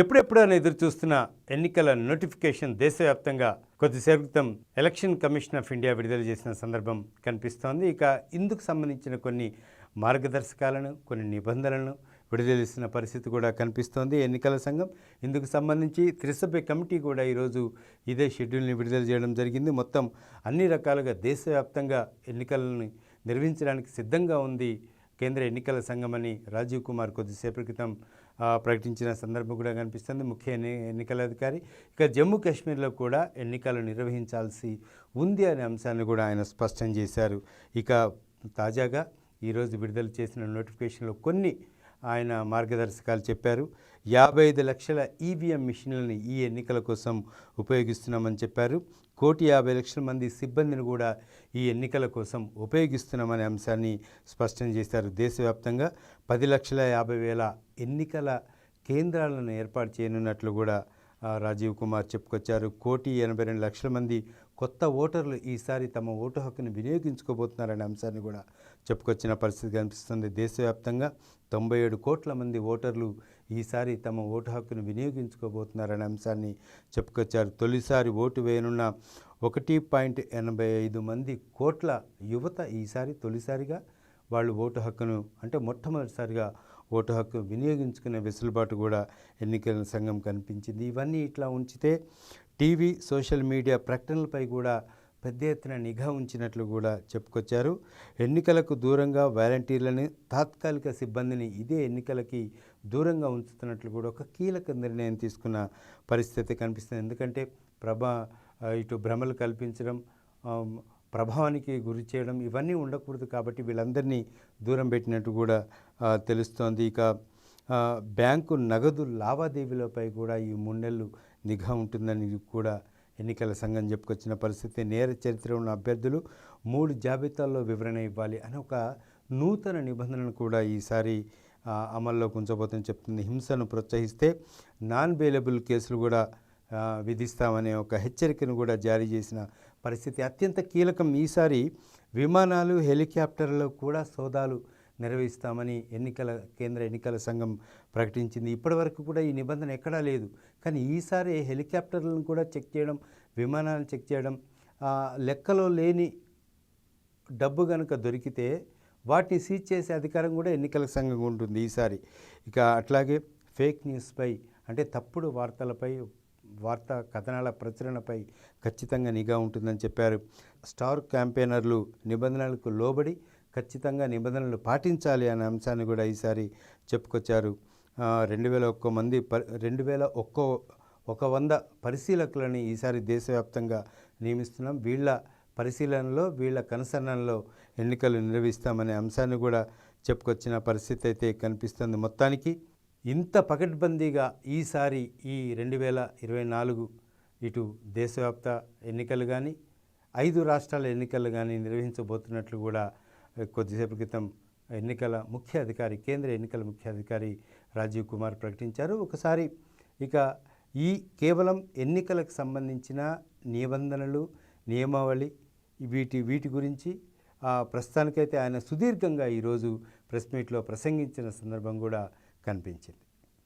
ఎప్పుడెప్పుడైనా ఎదురు చూస్తున్న ఎన్నికల నోటిఫికేషన్ దేశవ్యాప్తంగా కొద్దిసేపు క్రితం ఎలక్షన్ కమిషన్ ఆఫ్ ఇండియా విడుదల చేసిన సందర్భం కనిపిస్తోంది. ఇక ఇందుకు సంబంధించిన కొన్ని మార్గదర్శకాలను కొన్ని నిబంధనలను విడుదల చేసిన పరిస్థితి కూడా కనిపిస్తోంది ఎన్నికల సంఘం. ఇందుకు సంబంధించి త్రిసభ్య కమిటీ కూడా ఈరోజు ఇదే షెడ్యూల్ని విడుదల చేయడం జరిగింది. మొత్తం అన్ని రకాలుగా దేశవ్యాప్తంగా ఎన్నికలను నిర్వహించడానికి సిద్ధంగా ఉంది కేంద్ర ఎన్నికల సంఘమని రాజీవ్ కుమార్ కొద్దిసేపటి క్రితం ప్రకటించిన సందర్భం కూడా కనిపిస్తుంది. ముఖ్య ఎన్ని ఎన్నికల అధికారి. ఇక జమ్మూ కాశ్మీర్లో కూడా ఎన్నికలు నిర్వహించాల్సి ఉంది అనే అంశాన్ని కూడా ఆయన స్పష్టం చేశారు. ఇక తాజాగా ఈరోజు విడుదల చేసిన నోటిఫికేషన్లో కొన్ని ఆయన మార్గదర్శకాలు చెప్పారు. యాభై ఐదు లక్షల ఈవీఎం మిషన్లని ఈ ఎన్నికల కోసం ఉపయోగిస్తున్నామని చెప్పారు. కోటి యాభై లక్షల మంది సిబ్బందిని కూడా ఈ ఎన్నికల కోసం ఉపయోగిస్తున్నామనే అంశాన్ని స్పష్టం చేశారు దేశవ్యాప్తంగా. పది లక్షల యాభై వేల ఎన్నికల కేంద్రాలను ఏర్పాటు చేయనున్నట్లు కూడా రాజీవ్ కుమార్ చెప్పుకొచ్చారు. కోటి ఎనభై రెండు లక్షల మంది కొత్త ఓటర్లు ఈసారి తమ ఓటు హక్కును వినియోగించుకోబోతున్నారనే అంశాన్ని కూడా చెప్పుకొచ్చిన పరిస్థితి కనిపిస్తుంది. దేశవ్యాప్తంగా తొంభై ఏడు కోట్ల మంది ఓటర్లు ఈసారి తమ ఓటు హక్కును వినియోగించుకోబోతున్నారనే అంశాన్ని చెప్పుకొచ్చారు. తొలిసారి ఓటు వేయనున్న ఒకటి పాయింట్ ఎనభై ఐదు మంది కోట్ల యువత ఈసారి తొలిసారిగా వాళ్ళు ఓటు హక్కును అంటే మొట్టమొదటిసారిగా ఓటు హక్కు వినియోగించుకునే వెసులుబాటు కూడా ఎన్నికల సంఘం కనిపించింది. ఇవన్నీ ఇట్లా ఉంచితే టీవీ సోషల్ మీడియా ప్రకటనలపై కూడా పెద్ద ఎత్తున నిఘా ఉంచినట్లు కూడా చెప్పుకొచ్చారు. ఎన్నికలకు దూరంగా వాలంటీర్లని తాత్కాలిక సిబ్బందిని ఇదే ఎన్నికలకి దూరంగా ఉంచుతున్నట్లు కూడా ఒక కీలక నిర్ణయం తీసుకున్న పరిస్థితి కనిపిస్తుంది. ఎందుకంటే ప్రభా ఇటు భ్రమలు కల్పించడం ప్రభావానికి గురి చేయడం ఇవన్నీ ఉండకూడదు కాబట్టి వీళ్ళందరినీ దూరం పెట్టినట్టు కూడా తెలుస్తోంది. ఇక బ్యాంకు నగదు లావాదేవీలపై కూడా ఈ మూడు నెలలు నిఘా ఉంటుందని కూడా ఎన్నికల సంఘం చెప్పుకొచ్చిన పరిస్థితి. నేర చరిత్ర ఉన్న అభ్యర్థులు మూడు జాబితాల్లో వివరణ ఇవ్వాలి అని ఒక నూతన నిబంధనను కూడా ఈసారి అమల్లోకి ఉంచబోతుందని చెప్తుంది. హింసను ప్రోత్సహిస్తే నాన్ బెయిలబుల్ కేసులు కూడా విధిస్తామనే ఒక హెచ్చరికను కూడా జారీ చేసిన పరిస్థితి. అత్యంత కీలకం ఈసారి విమానాలు హెలికాప్టర్లలో కూడా సోదాలు నిర్వహిస్తామని ఎన్నికల కేంద్ర ఎన్నికల సంఘం ప్రకటించింది. ఇప్పటివరకు కూడా ఈ నిబంధన ఎక్కడా లేదు. కానీ ఈసారి హెలికాప్టర్లను కూడా చెక్ చేయడం విమానాలను చెక్ చేయడం లెక్కలో లేని డబ్బు కనుక దొరికితే వాటిని సీజ్ చేసే అధికారం కూడా ఎన్నికల సంఘం ఉంటుంది ఈసారి. ఇక అట్లాగే ఫేక్ న్యూస్పై అంటే తప్పుడు వార్తలపై వార్తా కథనాల ప్రచురణపై ఖచ్చితంగా నిఘా ఉంటుందని చెప్పారు. స్టార్ క్యాంపెయినర్లు నిబంధనలకు లోబడి ఖచ్చితంగా నిబంధనలు పాటించాలి అనే అంశాన్ని కూడా ఈసారి చెప్పుకొచ్చారు. రెండు వేల ఒక్క మంది ప రెండు వేల ఒక్క ఒక వంద పరిశీలకులని ఈసారి దేశవ్యాప్తంగా నియమిస్తున్నాం. వీళ్ళ పరిశీలనలో వీళ్ళ కనుసరణలో ఎన్నికలు నిర్వహిస్తామనే అంశాన్ని కూడా చెప్పుకొచ్చిన పరిస్థితి అయితే కనిపిస్తుంది మొత్తానికి. ఇంత పకడ్బందీగా ఈసారి ఈ రెండు వేల ఇరవై నాలుగు ఇటు దేశవ్యాప్త ఎన్నికలు కానీ ఐదు రాష్ట్రాల ఎన్నికలు కానీ నిర్వహించబోతున్నట్లు కూడా కొద్దిసేపు క్రితం ఎన్నికల ముఖ్య అధికారి కేంద్ర ఎన్నికల ముఖ్య అధికారి రాజీవ్ కుమార్ ప్రకటించారు. ఒకసారి ఇక ఈ కేవలం ఎన్నికలకు సంబంధించిన నిబంధనలు నియమావళి వీటి వీటి గురించి ఆ, ప్రస్తుతానికైతే ఆయన సుదీర్ఘంగా ఈరోజు ప్రెస్ మీట్లో ప్రసంగించిన సందర్భం కూడా కనిపించింది.